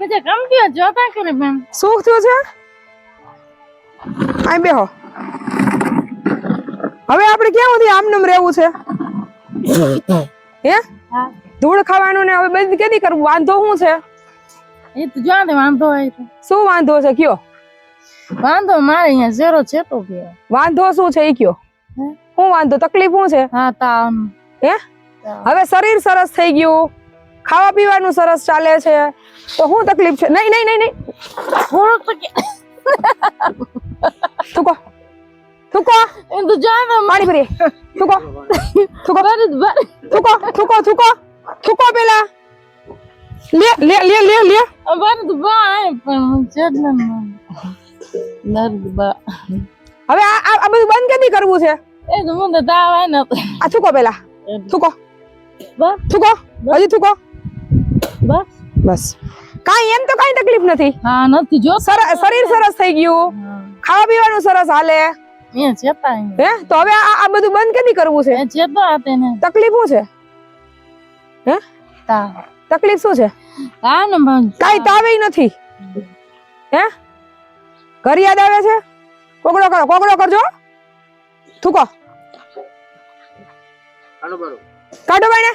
પછી કંપીઓ જોતા કરે બેન શું થયું છે? અહીં બેહો. હવે આપણે ક્યાં સુધી આમનામ રહેવું છે? હે? ધૂળ ખાવાનું ને હવે બંધ કેદી કરવું? વાંધો શું છે? એ તો જો ને વાંધો હોય તો. શું વાંધો છે? કયો? વાંધો મારે અહીંયા ઝેરો છે તો કે વાંધો શું છે એ કયો? હું? વાંધો? તકલીફ શું છે? હા તાવ. હે? હવે શરીર સરસ થઈ ગયું. ખાવા પીવાનું સરસ ચાલે છે. તો શું તકલીફ છે? નહીં નહીં નહીં નહીં. તો કે થૂકો થૂકો એ તો જો ને પાણી ભરીએ. થૂકો થૂકો મારે મારે થૂકો થૂકો થૂકો થૂકો પેલા. લે લે લે લે લે. મારે તો બા પણ બા હવે આ આ બધું બંધ કેદી કરવું છે? એ તો મને તાવ ને આ થૂકો પેલા. થૂકો બસ. થૂકો હજી થૂકો બસ. બસ. કાઈ એમ તો કાઈ તકલીફ નથી. હા નથી જો. સર- શરીર સરસ થઈ ગયું. ખાવા પીવાનું સરસ હાલે. હે? તો હવે આ આ બધું બંધ કેદી કરવું છે? તકલીફ શું છે? હે? તકલીફ શું છે? હા ને તાવે નથી. હે? ઘર યાદ આવે છે? કોગડો કરો કોગડો કરજો. થૂકો. કાઢો ભાઈને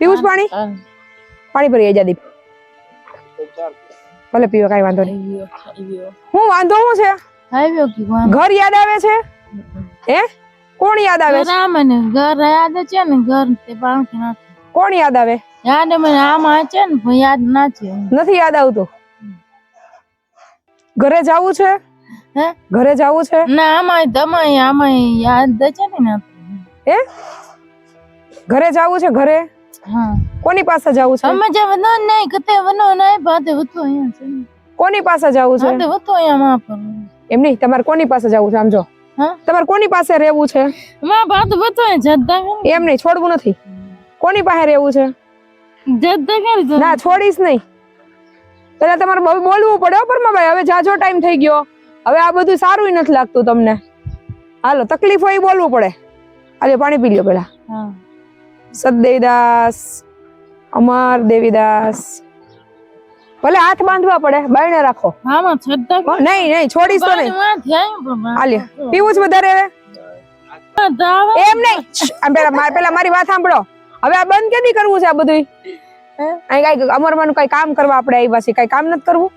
પીવું છે પાણી? પાણી ભરી દીપ. ભલે પીવો કઈ વાંધો નહીં. હું વાંધો હું છે. ઘર યાદ આવે છે? હે? કોણ યાદ આવે છે? મને ઘર યાદ છે ને ઘર તે પણ કે ના કોણ યાદ આવે? યાદ મને આમાં છે ને યાદ ના છે. નથી યાદ આવતું. ઘરે જવું છે? હે? ઘરે જાવું છે? ના આમાં તમાય આમાં યાદ છે ને હે? ઘરે જવું છે ઘરે? હા. કોની પાસે જાવું છે? અમે જે વનો નહીં કતે વનો નહીં ભાતે વતો અહીંયા છે. કોની પાસે જાવું છે? ભાતે વતો અહીંયા માં પર એમ નહીં તમારે કોની પાસે જવું છે? આમ જો. હા? તમારે કોની પાસે રહેવું છે? માં ભાત વતો જતા એમ નહીં છોડવું નથી. કોની પાસે રહેવું છે? જદ્દા કરી ના છોડીશ નહીં. પેલા તમારે બોલવું પડે પરમાભાઈ. હવે જાજો ટાઈમ થઈ ગયો. હવે આ બધું સારું નથી લાગતું તમને. હાલો તકલીફ હોય બોલવું પડે. હાલે પાણી પી લો પેલા સદદેવદાસ અમર દેવીદાસ. ભલે હાથ બાંધવા પડે બાયણે રાખો. નહીં નહીં છોડીશ તો નહીં. હાલ્યા હાલે પીવું જ વધારે હવે? એમ નહીં. પેલા પેલા મારી વાત સાંભળો. હવે આ બંધ કેદી કરવું છે આ બધું અહીં કઈ અમરમાનું કઈ કામ કરવા આપણે આવ્યા છીએ કઈ કામ નથી કરવું?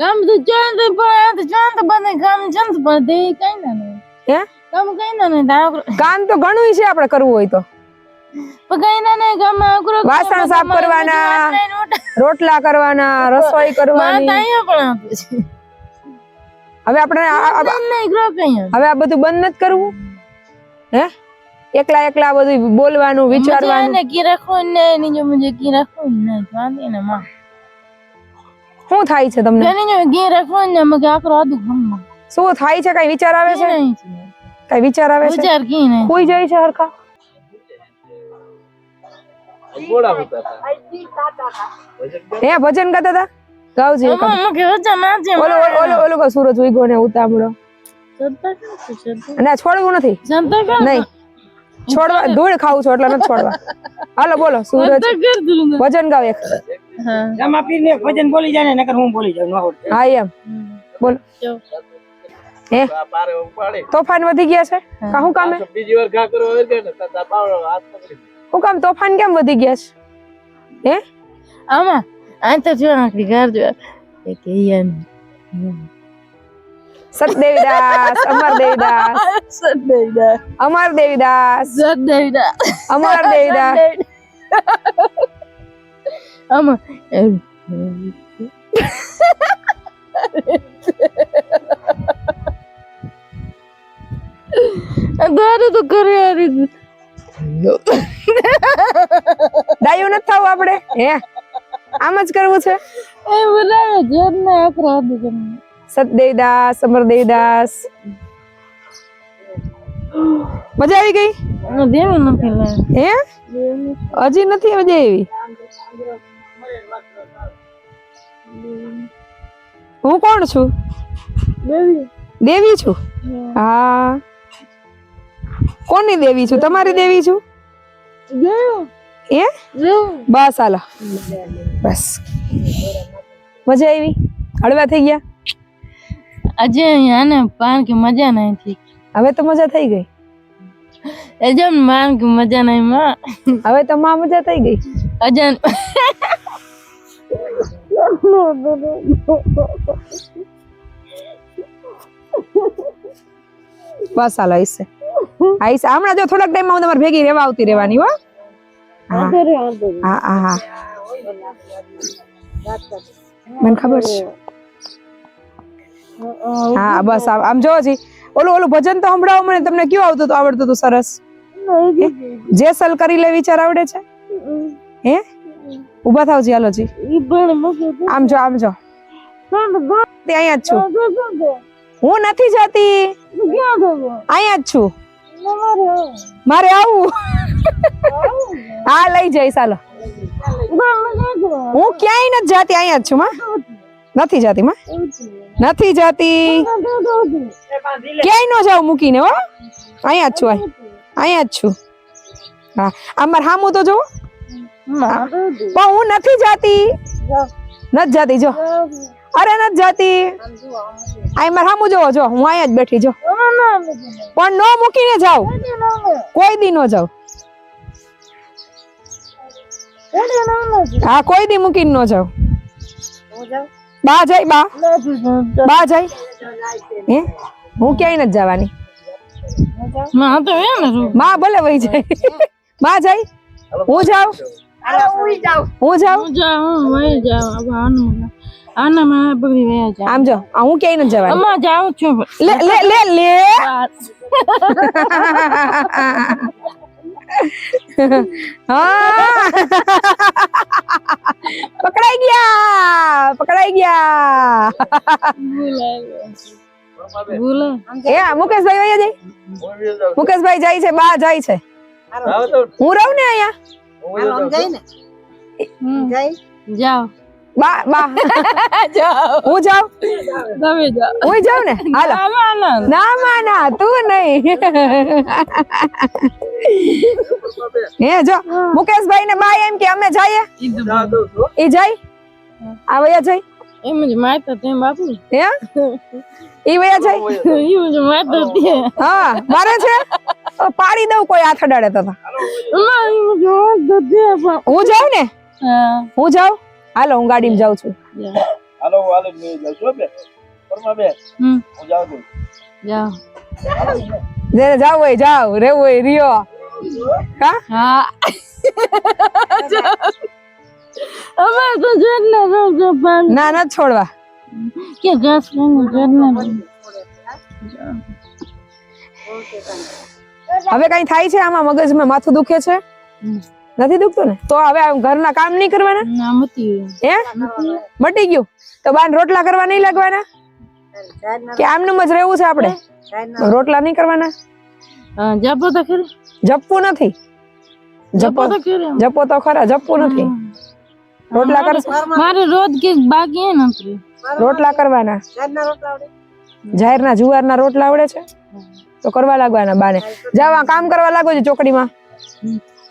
કામ તો ચંદ પર ચંદ બધે કામ ચંદ પર દે કઈ ના નહીં હે? કામ કઈ ના નહીં કામ તો ઘણું છે આપણે કરવું હોય તો. પણ કઈ ના કામ અઘરો વાસણ સાફ કરવાના. રોટલા કરવાના રસોઈ કરવાની. પણ હવે આપણે હવે આ બધું બંધ નથી કરવું? હે? એકલા એકલા બધું બોલવાનું વિચારવાનું. ને કી રાખો ને એની જો મુજે કી રાખો ને ચાંદી ને માં. શું થાય છે તમને? એની જો કી રાખો ને મગે આકરો આદુ ગમમાં. શું થાય છે? કઈ વિચાર આવે છે? નહીં કઈ વિચાર આવે છે? વિચાર કી નહીં. કોઈ જાય છે હરખા? હે ભજન ગાતા હતા? ગાવજી ઓલો કો સૂરજ ઉગ્યો ને ઉતામળો. છોડવું નથી? નહીં. છોડવા ધૂળ ખાવું છું એટલે નથી છોડવા. હાલો બોલો સૂરજ ભજન ગાવ એક. હા. જમા પીરને ભજન બોલી જાય ને નકર હું બોલી જાઉં ન હા એમ. બોલો. હે? તોફાન વધી ગયા છે? કા હું કામે? બીજી વાર ઘા આવે ને તો બાવળો હાથ પકડી હું કામ તોફાન કેમ વધી ગયા છે? હે? આમાં આ તો જો આખરી ઘર જો કે યન સતદેવીદાસ અમર દેવીદાસ. સદૈડા અમર દેવીદાસ. સદૈડા અમર દેવીદાસ. આમાં દારૂ તો કરે આ રીતે. ડાયું નથી થવું આપણે? હે? આમ જ કરવું છે? એ બોલાવે જેમ ને તમને સતદેવદાસ અમરદેવદાસ. મજા આવી ગઈ? દેવું નથી હે? હજી નથી મજા આવી? હું કોણ છું? દેવી. દેવી છું? હા. કોની દેવી છું? તમારી દેવી છું? એ બસ હાલો. બસ. મજા આવી? હળવા થઈ ગયા? આજે ને પાન કે મજા નહીં થઈ. હવે તો મજા થઈ ગઈ. અજન માન કે મજા નહીં માં. હવે તો માં મજા થઈ ગઈ. અજન બસ હાલો આઈશ આઈસ હમણાં જો થોડાક ટાઈમમાં હું તમારે ભેગી રહેવા આવતી રહેવાની હા. હા હા હા. મને ખબર છે. હા બસ આમ જો જી. ઓલું ઓલું ભજન તો સંભળાવો મને તમને કયું આવતું હતું? આવડતું હતું સરસ. જેસલ કરી લે વિચાર આવડે છે? હે? ઊભા થાવ જી હાલો જી. આમ જો આમ જો. તે અહીંયા જ છું. હું નથી જતી. અહીંયા જ છું. મારે આવું. હા લઈ જઈશ હાલો. હું ક્યાંય નથી જતી અહીંયા જ છું માં. નથી. જતી માં. નથી જતી? ક્યાંય ન જાઉં મૂકીને, હો? અહીંયા જ છું. અહીંયા જ છું. હા. અમાર હામું તો જો પણ હું નથી જતી. નથી જતી, જો. અરે નથી જતી. અહીં માર હામું જોવો, જો. હું અહીંયા જ બેઠી, જો. પણ નો મૂકીને જાવ કોઈ દી નો જાવ હા, કોઈ દી મૂકીને નો જાવ બા જાય બા. બા જાય. હે? હું ક્યાંય નથી જવાની. માં તો હે ને માં ભલે વહી જાય. માં જાય. હું જાઉં? હું જાઉં. હું જાઉં? વહી જાઉં. આનું આના માં બગડી રહ્યા છે આમ જો આ હું ક્યાંય નથી જવાની. અમા જાઉં છું. લે લે લે પકડાઈ ગયા પકડાઈ ગયા એ મુકેશભાઈ વયા જાય મુકેશભાઈ જાય છે બા જાય છે હું રહું ને અહીંયા? હું જાઓ. બા બા. જાઓ. હું જાઉં? તમે જાઓ. હું જાઉં ને? હાલો. ના માં ના. તું નહીં. હે જો. મુકેશભાઈ ને બાય એમ કે અમે જઈએ. એ જાય આ વયા જાય એમ જ માતા તેમ બાપુ હે? ઈ વયા જાય ઈ જ માતા તે. હા મારે છે? પાડી દઉં કોઈ હાથ અડાડે તો. હું જાઉં ને? હું જાઉં? હાલો હું ગાડીમાં જાઉં છું. હાલો હું હાલે જ જાઉં છું બે. પરમા બે. હું જાઉં છું. જાઓ જેને જાવ હોય જાવ રેવું હોય રિયો હા? હા. તો પાન ના ના છોડવા. કે ઘાસ હવે કઈ થાય છે? આમાં મગજમાં માથું દુખે છે? નથી દુખતું ને? તો હવે ઘરના કામ નહીં કરવાના? હે? મટી ગયું? તો બાર રોટલા કરવા નહીં લાગવાના? કે આમનું જ રહેવું છે આપણે? રોટલા નહીં કરવાના? જપો તો ખરી. જપવું નથી. જપો જપો તો ખરી જપો તો ખરા જપવું નથી. રોટલા કરશો. મારે રોજ કે બાકી હે ને રોટલા કરવાના. જાહેરના જુવારના રોટલા આવડે છે? તો કરવા લાગવાના બાને. જાવા કામ કરવા લાગો છો ચોકડીમાં.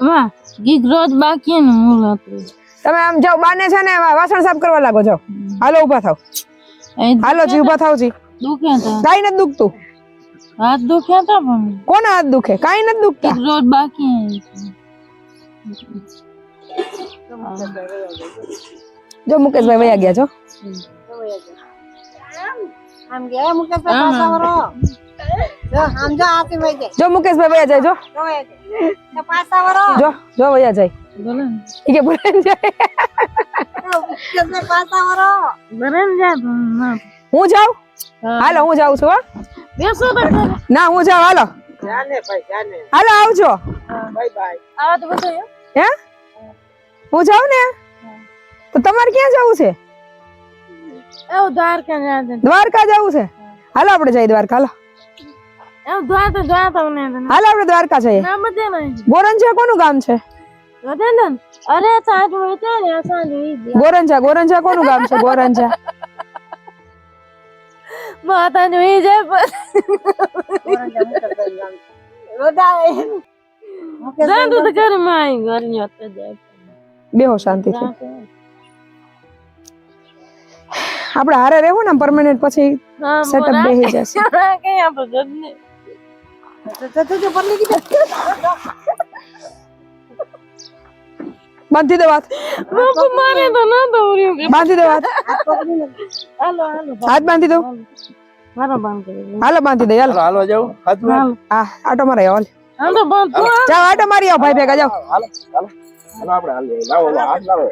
વાહ. ગીત રોજ બાકી ને હું લાતું તમે આમ જાવ બાને છે ને વાસણ સાફ કરવા લાગો છો હાલો ઊભા થાવ હાલો જી ઊભા થાવ જી. દુખે તો. કાઈ નથી દુખતું. હાથ દુખે તો પણ. કોના હાથ દુખે? કાઈ નથી દુખતા. ગીત રોજ બાકી. જો મુકેશભાઈ વયા ગયા છો આમ ગયા મુકેશભાઈ પાછા વરો. જો મુકેશભાઈ વયા જાય જો. જો જો જો વયા જાય. ઈ કે હું જાઉં? હાલો હું જાઉં છું ના હું જાઉં હાલો. જાને ભાઈ જાને. હાલો આવજો. Bye bye. આવા તો બધું હે. હું? જાઉં ને? તો તમારે ક્યાં જવું છે? દ્વારકા જવું છે? હાલો આપણે જઈ દ્વારકા હાલો. હાલો આપણે દ્વારકા જઈએ. ગોરંજા કોનું ગામ છે? અરે સાંજ ગોરંજા ગોરંજા કોનું ગામ છે? ગોરંજા માતા જોઈ જાય બેહો શાંતિથી આપણે હારે રહેવું ને પરમાનન્ટ પછી સેટઅપ બેહી જશે. કઈ આપણે બાંધી દે વાત બાપુ મારે તો ના દોર્યું. બાંધી દે વાત હાલો હાલો. હાથ બાંધી દો. મારો બંધ હાલો બાંધી દે હાલો. હાલો જાવ જાઓ. હાથમાં હાલો. હા આટો મારે હાલ. હાલો તો બંધ તું હાલ. આટો મારી આવ ભાઈ ભેગા જાવ હાલો હાલો. હાલો આપણે હાલ લાવો હાથ લાવો.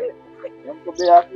એમ તો બે હાથ